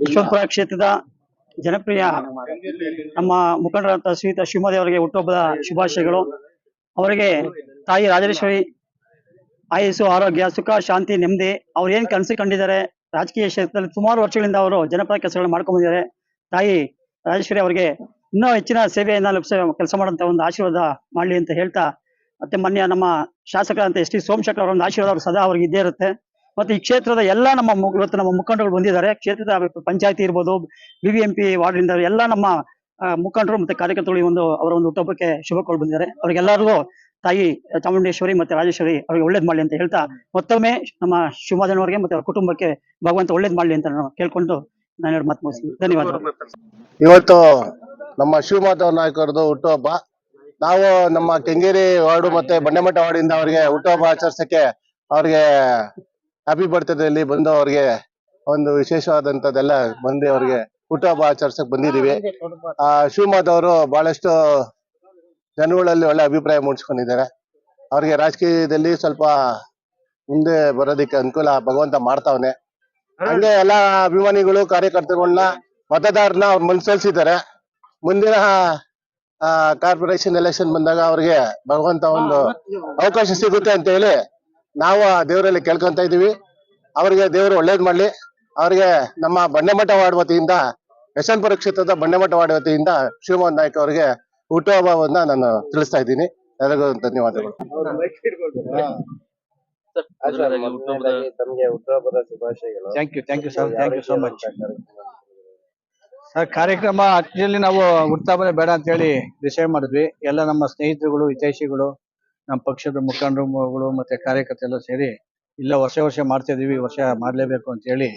ವಿಶ್ವಪುರ ಕ್ಷೇತ್ರದ ಜನಪ್ರಿಯ ನಮ್ಮ ಮುಖಂಡರಾದ ಶ್ರೀತ ಶಿವಮೊದೇವರಿಗೆ ಹುಟ್ಟುಹಬ್ಬದ ಶುಭಾಶಯಗಳು. ಅವರಿಗೆ ತಾಯಿ ರಾಜೇಶ್ವರಿ, ಆಯಸ್ಸು, ಆರೋಗ್ಯ, ಸುಖ, ಶಾಂತಿ, ನೆಮ್ಮದಿ, ಅವ್ರು ಏನ್ ಕನಸು ಕಂಡಿದ್ದಾರೆ ರಾಜಕೀಯ ಕ್ಷೇತ್ರದಲ್ಲಿ ಸುಮಾರು ವರ್ಷಗಳಿಂದ ಅವರು ಜನಪದ ಕೆಲಸಗಳನ್ನು ಮಾಡ್ಕೊಂಡು ಬಂದಿದ್ದಾರೆ. ತಾಯಿ ರಾಜೇಶ್ವರಿ ಅವರಿಗೆ ಇನ್ನೂ ಹೆಚ್ಚಿನ ಸೇವೆಯನ್ನ ಕೆಲಸ ಮಾಡುವಂತ ಒಂದು ಆಶೀರ್ವಾದ ಮಾಡ್ಲಿ ಅಂತ ಹೇಳ್ತಾ, ಮತ್ತೆ ಮೊನ್ನೆ ನಮ್ಮ ಶಾಸಕರಂತ ಎಸ್ ಟಿ ಸೋಮಶೇಖರ್ ಅವರ ಒಂದು ಆಶೀರ್ವಾದ ಅವ್ರು ಸದಾ ಅವ್ರಿಗೆ ಇದ್ದೇ ಇರುತ್ತೆ. ಮತ್ತೆ ಈ ಕ್ಷೇತ್ರದ ಎಲ್ಲ ನಮ್ಮ ಇವತ್ತು ನಮ್ಮ ಮುಖಂಡರು ಬಂದಿದ್ದಾರೆ. ಕ್ಷೇತ್ರದ ಪಂಚಾಯತಿ ಇರ್ಬೋದು ಬಿಬಿಎಂಪಿ ವಾರ್ಡಿಂದ ಎಲ್ಲ ನಮ್ಮ ಮುಖಂಡರು ಮತ್ತೆ ಕಾರ್ಯಕರ್ತರು ಒಂದು, ಅವರ ಒಂದು ಹುಟ್ಟುಹಬ್ಬಕ್ಕೆ ಶುಭ ಬಂದಿದ್ದಾರೆ. ಅವ್ರಿಗೆಲ್ಲರಿಗೂ ತಾಯಿ ಚಾಮುಂಡೇಶ್ವರಿ ಮತ್ತೆ ರಾಜೇಶ್ವರಿ ಅವ್ರಿಗೆ ಒಳ್ಳೇದ್ ಮಾಡ್ಲಿ ಅಂತ ಹೇಳ್ತಾ ಮತ್ತೊಮ್ಮೆ ನಮ್ಮ ಶಿವಮೊಗ್ಗನ್ ಅವರಿಗೆ ಮತ್ತೆ ಅವ್ರ ಕುಟುಂಬಕ್ಕೆ ಭಗವಂತ ಒಳ್ಳೇದ್ ಮಾಡ್ಲಿ ಅಂತ ನಾನು ಕೇಳ್ಕೊಂಡು ನಾನು ಎರಡು ಮಾತು ಧನ್ಯವಾದಗಳು. ಇವತ್ತು ನಮ್ಮ ಶಿವಮಾಧವ ನಾಯಕರದು ಹುಟ್ಟುಹಬ್ಬ. ನಾವು ನಮ್ಮ ಕೆಂಗೇರಿ ವಾರ್ಡು ಮತ್ತೆ ಬಂಡೆಮಠ ವಾರ್ಡಿಂದ ಅವರಿಗೆ ಹುಟ್ಟುಹಬ್ಬ ಆಚರಿಸಕ್ಕೆ ಅವ್ರಿಗೆ ಹ್ಯಾಪಿ ಬರ್ತ್ಡೇಲಿ ಬಂದು ಅವ್ರಿಗೆ ಒಂದು ವಿಶೇಷವಾದಂತದೆಲ್ಲ ಬಂದು ಅವ್ರಿಗೆ ಹುಟ್ಟುಹಬ್ಬ ಆಚರಿಸಕ್ ಬಂದಿದೀವಿ ಆ ಶಿವಮಾಧವ್ ಅವರು ಬಹಳಷ್ಟು ಜನಗಳಲ್ಲಿ ಒಳ್ಳೆ ಅಭಿಪ್ರಾಯ ಮೂಡಿಸ್ಕೊಂಡಿದ್ದಾರೆ. ಅವ್ರಿಗೆ ರಾಜಕೀಯದಲ್ಲಿ ಸ್ವಲ್ಪ ಮುಂದೆ ಬರೋದಕ್ಕೆ ಅನುಕೂಲ ಭಗವಂತ ಮಾಡ್ತಾವನೆ. ಹಂಗೆ ಎಲ್ಲಾ ಅಭಿಮಾನಿಗಳು ಕಾರ್ಯಕರ್ತರುಗಳನ್ನ ಮತದಾರನ ಅವ್ರ ಮನ್ಸಲ್ಸಿದ್ದಾರೆ ಮುಂದಿನ ಕಾರ್ಪೊರೇಷನ್ ಎಲೆಕ್ಷನ್ ಬಂದಾಗ ಅವ್ರಿಗೆ ಭಗವಂತ ಒಂದು ಅವಕಾಶ ಸಿಗುತ್ತೆ ಅಂತ ಹೇಳಿ ನಾವು ಆ ದೇವರಲ್ಲಿ ಕೇಳ್ಕೊಂತ ಇದೀವಿ ಅವ್ರಿಗೆ ದೇವರು ಒಳ್ಳೇದ್ ಮಾಡ್ಲಿ. ಅವ್ರಿಗೆ ನಮ್ಮ ಬಂಡೆಮಠ ವಾರ್ಡ್ ವತಿಯಿಂದ ಯಶವಂತಪುರ ಕ್ಷೇತ್ರದ ಬಂಡೆಮಠ ವಾರ್ಡ್ ವತಿಯಿಂದ ಶಿವಮೋಹನ್ ನಾಯ್ಕ ಅವರಿಗೆ ಹುಟ್ಟುಹಬ್ಬವನ್ನ ನಾನು ತಿಳಿಸ್ತಾ ಇದ್ದೀನಿ. ಎಲ್ಲರಿಗೂ ಧನ್ಯವಾದಗಳು. ತಮಗೆ ಹುಟ್ಟುಹಬ್ಬದ ಶುಭಾಶಯಗಳು thank you thank you sir thank you so much sir ಕಾರ್ಯಕ್ರಮ ಆಕ್ಚುಲಿ ನಾವು ಹುಟ್ಟುಹಬ್ಬನೇ ಬೇಡ ಅಂತ ಹೇಳಿ ಡಿಸೈಡ್ ಮಾಡಿದ್ವಿ. ಎಲ್ಲ ನಮ್ಮ ಸ್ನೇಹಿತರುಗಳು ಹಿತೈಷಿಗಳು ನಮ್ಮ ಪಕ್ಷದ ಮುಖಂಡರುಗಳು ಮತ್ತೆ ಕಾರ್ಯಕರ್ತ ಎಲ್ಲ ಸೇರಿ ಇಲ್ಲ ವರ್ಷ ವರ್ಷ ಮಾಡ್ತಾ ಇದೀವಿ ಈ ವರ್ಷ ಮಾಡಲೇಬೇಕು ಅಂತ ಹೇಳಿ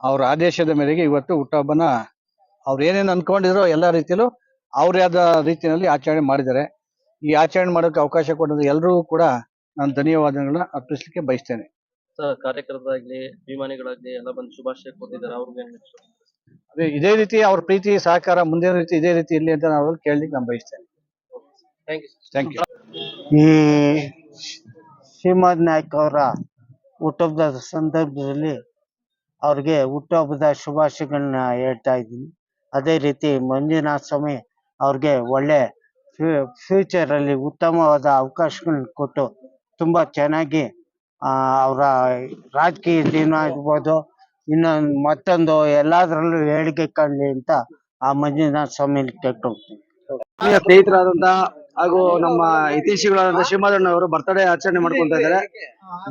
ಅವ್ರ ಆದೇಶದ ಮೇರೆಗೆ ಇವತ್ತು ಹುಟ್ಟುಹಬ್ಬನ ಅವ್ರು ಏನೇನು ಅನ್ಕೊಂಡಿದ್ರು ಎಲ್ಲ ರೀತಿಯಲ್ಲೂ ಅವ್ರೇ ಆದ ರೀತಿಯಲ್ಲಿ ಆಚರಣೆ ಮಾಡಿದ್ದಾರೆ. ಈ ಆಚರಣೆ ಮಾಡೋಕೆ ಅವಕಾಶ ಕೊಡೋದು ಎಲ್ಲರಿಗೂ ಕೂಡ ನಾನು ಧನ್ಯವಾದಗಳನ್ನ ಅರ್ಪಿಸಲಿಕ್ಕೆ ಬಯಸ್ತೇನೆ. ಸರ್ ಕಾರ್ಯಕರ್ತರಾಗ್ಲಿ ಅಭಿಮಾನಿಗಳಾಗ್ಲಿ ಎಲ್ಲ ಬಂದು ಶುಭಾಶಯ ಕೊಟ್ಟಿದ್ದಾರೆ ಅವ್ರಿಗೆ ಅದೇ ಇದೇ ರೀತಿ ಅವ್ರ ಪ್ರೀತಿ ಸಹಕಾರ ಮುಂದಿನ ರೀತಿ ಇದೇ ರೀತಿ ಇಲ್ಲಿ ಅಂತ ನಾವು ಕೇಳಲಿಕ್ಕೆ ನಾನು ಬಯಸ್ತೇನೆ. ಥ್ಯಾಂಕ್ ಯು ಥ್ಯಾಂಕ್ ಯು ಈ ಶ್ರೀಮದ್ ನಾಯ್ಕ ಅವರ ಹುಟ್ಟಹಬ್ಬದ ಸಂದರ್ಭದಲ್ಲಿ ಅವ್ರಿಗೆ ಹುಟ್ಟುಹಬ್ಬದ ಶುಭಾಶಯಗಳನ್ನ ಹೇಳ್ತಾ ಇದ್ದೀನಿ. ಅದೇ ರೀತಿ ಮಂಜುನಾಥ ಸ್ವಾಮಿ ಅವ್ರಿಗೆ ಒಳ್ಳೆ ಫ್ಯೂಚರ್ ಅಲ್ಲಿ ಉತ್ತಮವಾದ ಅವಕಾಶಗಳನ್ನ ಕೊಟ್ಟು ತುಂಬಾ ಚೆನ್ನಾಗಿ ಅವರ ರಾಜಕೀಯ ಜೀವನ ಆಗ್ಬೋದು. ಇನ್ನೊಂದು ಮತ್ತೊಂದು ಎಲ್ಲದರಲ್ಲೂ ಹೇಳಿಕೆ ಕಾಣಲಿ ಅಂತ ಆ ಮಂಜುನಾಥ ಸ್ವಾಮಿ ಕೇಳ್ಕೊಳ್ತೀನಿ. ಸ್ನೇಹಿತರಾದಂತಹ ಸ್ನೇಹಿತರಾದಂತ ಹಾಗೂ ನಮ್ಮ ಹಿತೈಷಿಗಳಾದಂತ ಶ್ರೀಮಾದಣ್ಣ ಅವರು ಬರ್ತಡೇ ಆಚರಣೆ ಮಾಡ್ಕೊಂತ ಇದ್ದಾರೆ.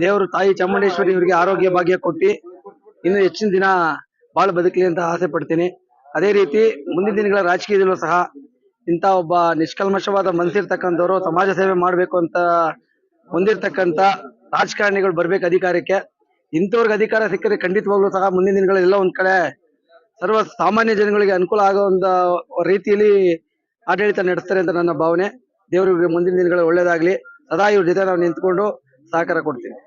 ದೇವರು ತಾಯಿ ಚಾಮುಂಡೇಶ್ವರಿ ಅವರಿಗೆ ಆರೋಗ್ಯ ಭಾಗ್ಯ ಕೊಟ್ಟಿ ಇನ್ನು ಹೆಚ್ಚಿನ ದಿನ ಬಾಳ ಬದುಕಲಿ ಅಂತ ಆಸೆ ಪಡ್ತೀನಿ. ಅದೇ ರೀತಿ ಮುಂದಿನ ದಿನಗಳ ರಾಜಕೀಯದಲ್ಲೂ ಸಹ ಇಂಥ ಒಬ್ಬ ನಿಷ್ಕಲ್ಮಶವಾದ ಮನಸ್ಸಿರ್ತಕ್ಕಂಥವ್ರು ಸಮಾಜ ಸೇವೆ ಮಾಡ್ಬೇಕು ಅಂತ ಹೊಂದಿರ್ತಕ್ಕಂತ ರಾಜಕಾರಣಿಗಳು ಬರ್ಬೇಕು ಅಧಿಕಾರಕ್ಕೆ. ಇಂಥವ್ರಿಗೆ ಅಧಿಕಾರ ಸಿಕ್ಕರೆ ಖಂಡಿತವಾಗ್ಲೂ ಸಹ ಮುಂದಿನ ದಿನಗಳಲ್ಲಿ ಎಲ್ಲ ಒಂದ್ ಕಡೆ ಸರ್ವ ಸಾಮಾನ್ಯ ಜನಗಳಿಗೆ ಅನುಕೂಲ ಆಗೋ ಒಂದು ರೀತಿಯಲ್ಲಿ ಆಡಳಿತ ನಡೆಸ್ತಾರೆ ಅಂತ ನನ್ನ ಭಾವನೆ. ದೇವರಿಗೆ ಮುಂದಿನ ದಿನಗಳು ಒಳ್ಳೇದಾಗ್ಲಿ. ಸದಾ ಇವ್ರ ಜೊತೆ ನಾವು ನಿಂತ್ಕೊಂಡು ಸಹಕಾರ ಕೊಡ್ತೀನಿ.